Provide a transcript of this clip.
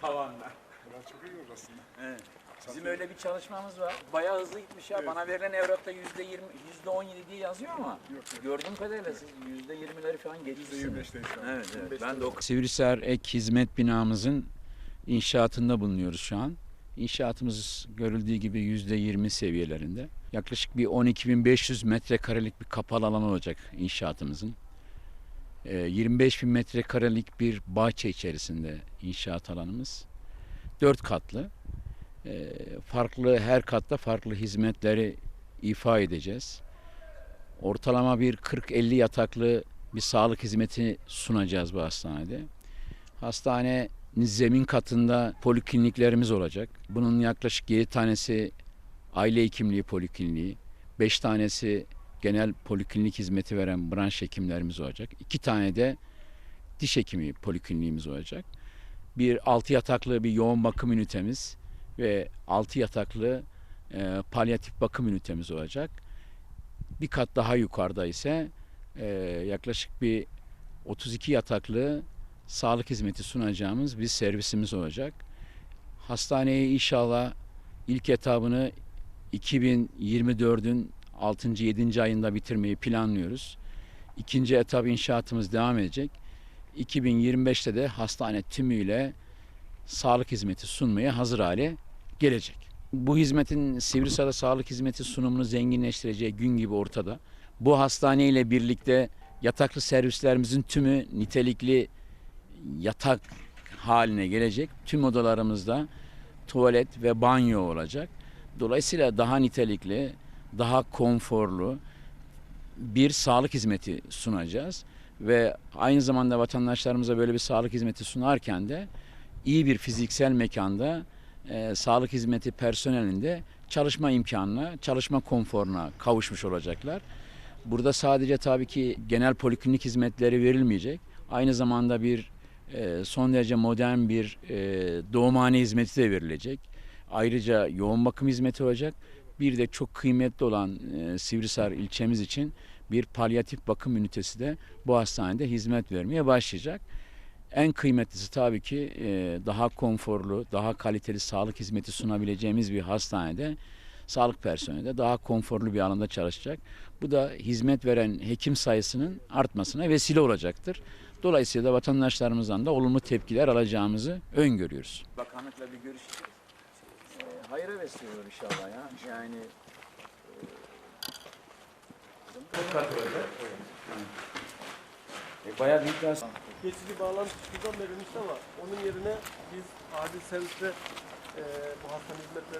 tavanla. Burası çok iyi aslında. Evet. Bizim öyle bir çalışmamız var. Bayağı hızlı gitmiş ya. Bana verilen evrakta yüzde yirmi, yüzde on yedi diye yazıyor ama Yok, yok. gördüğüm kadarıyla siz yüzde yirmileri falan geçmişsiniz. %25'teyiz şu an. Evet, evet. 25'te Ben de o Sivrisar Ek Hizmet binamızın inşaatında bulunuyoruz şu an. İnşaatımız görüldüğü gibi yüzde yirmi seviyelerinde. Yaklaşık bir 12.500 metrekarelik bir kapalı alan olacak inşaatımızın. Ee, 25 bin metrekarelik bir bahçe içerisinde inşaat alanımız. Dört katlı. Ee, farklı her katta farklı hizmetleri ifa edeceğiz. Ortalama bir 40-50 yataklı bir sağlık hizmeti sunacağız bu hastanede. Hastanenin zemin katında polikliniklerimiz olacak. Bunun yaklaşık 7 tanesi aile hekimliği polikliniği, 5 tanesi genel poliklinik hizmeti veren branş hekimlerimiz olacak. 2 tane de diş hekimi polikliniğimiz olacak. Bir 6 yataklı bir yoğun bakım ünitemiz ve 6 yataklı e, palyatif bakım ünitemiz olacak. Bir kat daha yukarıda ise e, yaklaşık bir 32 yataklı sağlık hizmeti sunacağımız bir servisimiz olacak. Hastaneyi inşallah ilk etabını 2024'ün 6. 7. ayında bitirmeyi planlıyoruz. İkinci etap inşaatımız devam edecek. 2025'te de hastane tümüyle sağlık hizmeti sunmaya hazır hale gelecek. Bu hizmetin Sivrisar'da sağlık hizmeti sunumunu zenginleştireceği gün gibi ortada. Bu hastane ile birlikte yataklı servislerimizin tümü nitelikli yatak haline gelecek. Tüm odalarımızda tuvalet ve banyo olacak. Dolayısıyla daha nitelikli, daha konforlu bir sağlık hizmeti sunacağız ve aynı zamanda vatandaşlarımıza böyle bir sağlık hizmeti sunarken de iyi bir fiziksel mekanda e, sağlık hizmeti personelinde çalışma imkanına, çalışma konforuna kavuşmuş olacaklar. Burada sadece tabii ki genel poliklinik hizmetleri verilmeyecek. Aynı zamanda bir e, son derece modern bir e, doğumhane hizmeti de verilecek. Ayrıca yoğun bakım hizmeti olacak. Bir de çok kıymetli olan e, Sivrisar ilçemiz için bir palyatif bakım ünitesi de bu hastanede hizmet vermeye başlayacak. En kıymetlisi tabii ki e, daha konforlu, daha kaliteli sağlık hizmeti sunabileceğimiz bir hastanede sağlık personeli de daha konforlu bir alanda çalışacak. Bu da hizmet veren hekim sayısının artmasına vesile olacaktır. Dolayısıyla vatandaşlarımızdan da olumlu tepkiler alacağımızı öngörüyoruz. Bakanlıkla bir görüşeceğiz. E, hayra vesile olur inşallah ya. Yani e, bayağı büyük bir geçici bağlantı şuradan verilmişti ama onun yerine biz acil serviste e, bu hastane hizmetlerini